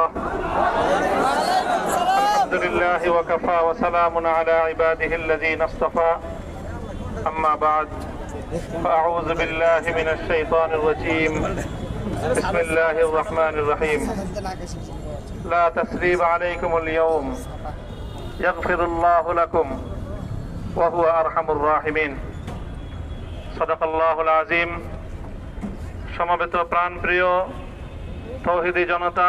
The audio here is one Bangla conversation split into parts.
الله الحمد لله وكفى وسلام على عباده الذين اصطفى أما بعد فأعوذ بالله من الشيطان الرجيم بسم الله الرحمن الرحيم لا تسريب عليكم اليوم يغفر الله لكم وهو أرحم الراحمين صدق الله العظيم সমবেত প্রাণপ্রিয় তৌহিদি জনতা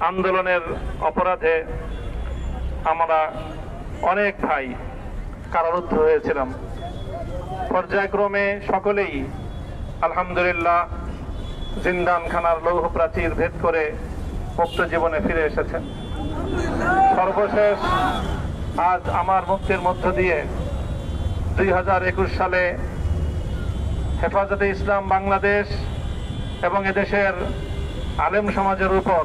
আন্দোলনের অপরাধে আমরা অনেক ভাই কারারুদ্ধ হয়েছিলাম। পর্যায়ক্রমে সকলেই আলহামদুলিল্লাহ জিন্দানখানার লৌহ প্রাচীর ভেদ করে মুক্ত জীবনে ফিরে এসেছেন। সর্বশেষ আজ আমার মুক্তির মধ্য দিয়ে দুই হাজার একুশ সালে হেফাজতে ইসলাম বাংলাদেশ এবং এদেশের আলেম সমাজের উপর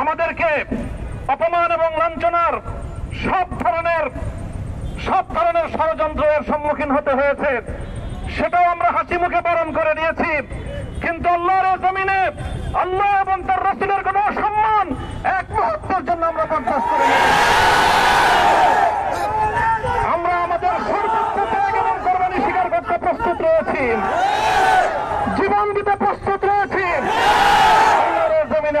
আমাদেরকে অপমান এবং লাঞ্ছনার সব ধরনের সব ধরনের ষড়যন্ত্রের সম্মুখীন হতে হয়েছে। সেটাও আমরা হাসি মুখে বরণ করে নিয়েছি। কিন্তু আল্লাহর জমিনে আল্লাহ এবং তার রসুলের কোন সম্মান এক মুহূর্তের জন্য আমরা বরদাস্ত করে। আমরা আমাদের সর্বোচ্চ ত্যাগ এবং কোরবানি স্বীকার করতে প্রস্তুত রয়েছি জীবন দিতে প্রস্তুত রয়েছি আল্লাহর এই জমিনে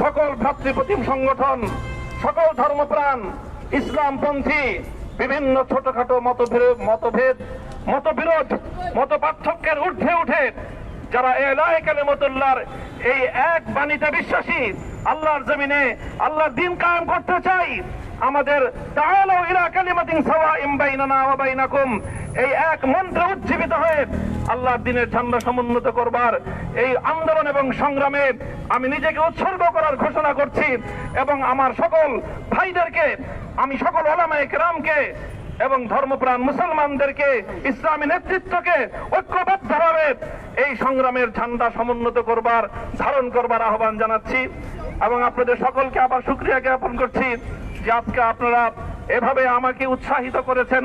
সকল ভ্রাতৃপ্রতিম সংগঠন, সকল ধর্মপ্রাণ, ইসলামপন্থী, বিভিন্ন ছোটখাটো মতভেদ মতভেদ, মতবিরোধ মত পার্থক্যের ঊর্ধ্বে উঠে যারা এলাহে কালেমতুল্লাহর এই এক বাণীতে বিশ্বাসী, আল্লাহর জমিনে আল্লাহর দিন কায়েম করতে চাই, আমাদের তাআলাউ ইলা কালিমাতিন সাওয়াইম বাইনানা ওয়া বাইনাকুম। এই এক মন্ত্রে উজ্জীবিত হয়ে আল্লাহর দিনের ঝান্ডা সমুন্নত করবার এই আন্দোলন এবং সংগ্রামে আমি নিজেকে উৎসর্গ করার ঘোষণা করছি এবং আমার সকল ভাইদেরকে, আমি সকল ওলামায়ে কেরামকে এবং ধর্মপ্রাণ মুসলমানদেরকে, ইসলামী নেতৃত্বকে ঐক্যবদ্ধভাবে এই সংগ্রামের ঝান্ডা সমুন্নত করবার, ধারণ করবার আহ্বান জানাচ্ছি এবং আপনাদের সকলকে আবার শুক্রিয়া জ্ঞাপন করছি যে আজকে আপনারা এভাবে আমাকে উৎসাহিত করেছেন।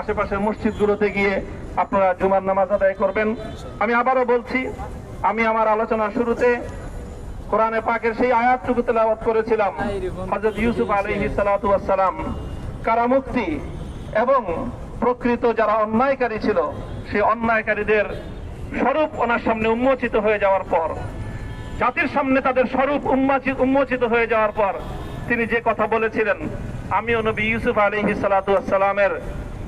আশেপাশের মসজিদগুলোতে গিয়ে আপনারা জুমার নামাজ আদায় করবেন। আমি আবারও বলছি, আমি আমার আলোচনা শুরুতে কোরআনে পাকের সেই আয়াতটুকু তেলাওয়াত করেছিলাম, হযরত ইউসুফ সালাতু ওয়াসসালাম। কারামুক্তি এবং প্রকৃত যারা অন্যায়কারী ছিল, সেই অন্যায়কারীদের স্বরূপ ওনার সামনে উন্মোচিত হয়ে যাওয়ার পর, জাতির সামনে তাদের স্বরূপ উন্মোচিত হয়ে যাওয়ার পর তিনি যে কথা বলেছিলেন, আমিও নবী ইউসুফ আলাইহি সালাতু ওয়াসসালামের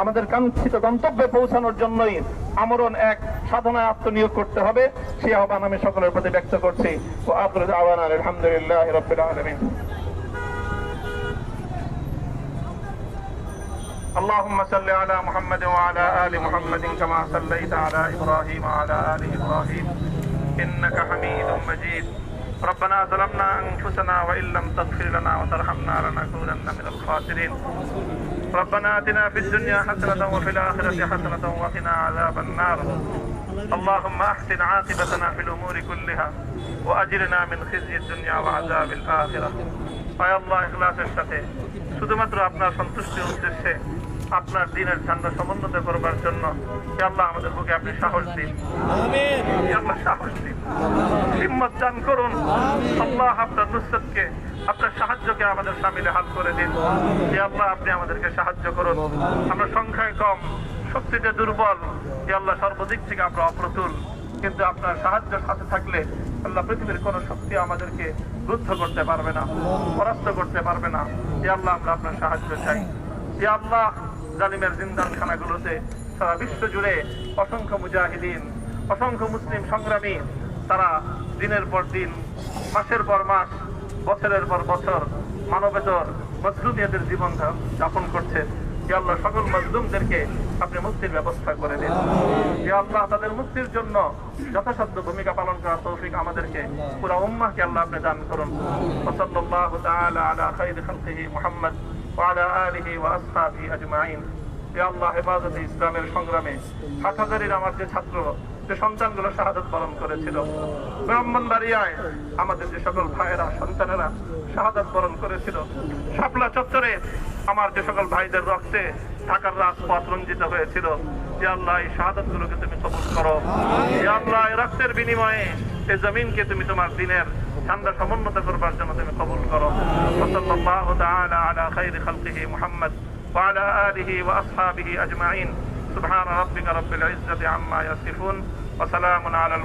আমাদের কাঙ্ক্ষিত গন্তব্যে পৌঁছানোর জন্যই আমরণ এক সাধনায় আত্মনিয়োগ করতে হবে সেই আহ্বান আমি সকলের প্রতি ব্যক্ত করছি ও আখরুদ আওয়ান আলহামদুলিল্লাহ রবিল আলমিন اللهم صل على محمد وعلى آل محمد كما صليت على إبراهيم وعلى آل إبراهيم إنك حميد مجيد ربنا ظلمنا أنفسنا وإن لم تغفر لنا وترحمنا لنكونن من الخاسرين. ربنا آتنا في الدنيا حسنة وفي الآخرة حسنة وقنا عذاب النار. اللهم أحسن عاقبتنا في الأمور كلها وأجرنا من خزي الدنيا وعذاب الآخرة. فيا الله إخلاص الشقي শুধুমাত্র আপনার সন্তুষ্টির উদ্দেশ্যে আপনার দিনের ঝান্ডা সমুন্নত করবার জন্য আল্লাহ আমাদের বুকে আপনি সাহস দিন। আল্লাহ সাহস দিন। হিম্মত দান করুন। আল্লাহ আপনার নুসরতকে আপনার সাহায্যকে আমাদের সামিলে হাত করে দিন। হে আল্লাহ আপনি আমাদেরকে সাহায্য করুন। আমরা সংখ্যায় কম শক্তিতে দুর্বল। হে আল্লাহ সর্বদিক থেকে আমরা অপ্রতুল। কিন্তু আপনার সাহায্যের সাথে থাকলে আল্লাহ পৃথিবীর কোন শক্তি আমাদেরকে রুদ্ধ করতে পারবে না, পরাস্ত করতে পারবে না। এ আল্লাহ, আমরা আপনার সাহায্য চাই। এ আল্লাহ, জালিমের জিন্দানখানাগুলোতে সারা বিশ্ব জুড়ে অসংখ্য মুজাহিদিন, অসংখ্য মুসলিম সংগ্রামী, তারা দিনের পর দিন, মাসের পর মাস, বছরের পর বছর, মানবেতর, মজলুমিয়াদের জীবন যাপন করছে। আল্লাহ সকল মজলুমদেরকে আপনি মুক্তির ব্যবস্থা করে দিন। যে আল্লাহ তাদের মুক্তির জন্য যথাসাধ্য ভূমিকা পালন করার তৌফিক আমাদেরকে পুরা উম্মাহকে আল্লাহ আপনি দান করুন। ওসল্লাল্লাহু আলা আলিহি আজমাইন। আল্লাহ হেফাজতে ইসলামের সংগ্রামে সাত হাজারের আমার যে ছাত্র, যে সন্তানগুলো শাহাদত পালন করেছিল, ব্রাহ্মণবাড়িয়ায় আমাদের যে সকল ভাইয়েরা, সন্তানেরা শাহাদত বরণ করেছিল, শাপলা চত্বরে আমার যে সকল ভাইদের রক্তে ঢাকার রাজপথ রঞ্জিত হয়েছিল, যে আল্লাহ এই শাহাদত গুলোকে তুমি কবুল করো। যে আল্লাহ রক্তের বিনিময়ে এই জমিনকে তুমি তোমার দিনের ঠান্ডা সমুন্নত করবার জন্য তুমি কবুল করো। সাল্লাল্লাহু তাআলা আলা খাইরি খালকিহি মুহাম্মদ ওয়া আলা আলিহি ওয়া আসহাবিহি আজমাইন। সুবহান রাব্বিকা রাব্বিল ইজ্জাতি আম্মা ইয়াসিফুন ওয়া সালামুন আলাল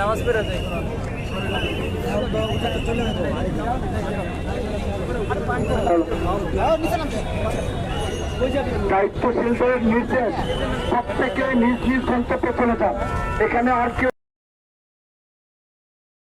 নামাজ পড়ে যাই দায়িত্বশীলদের নির্দেশ প্রত্যেকে নিজ নিজ গন্তব্যে চলে যান। এখানে আর কেউ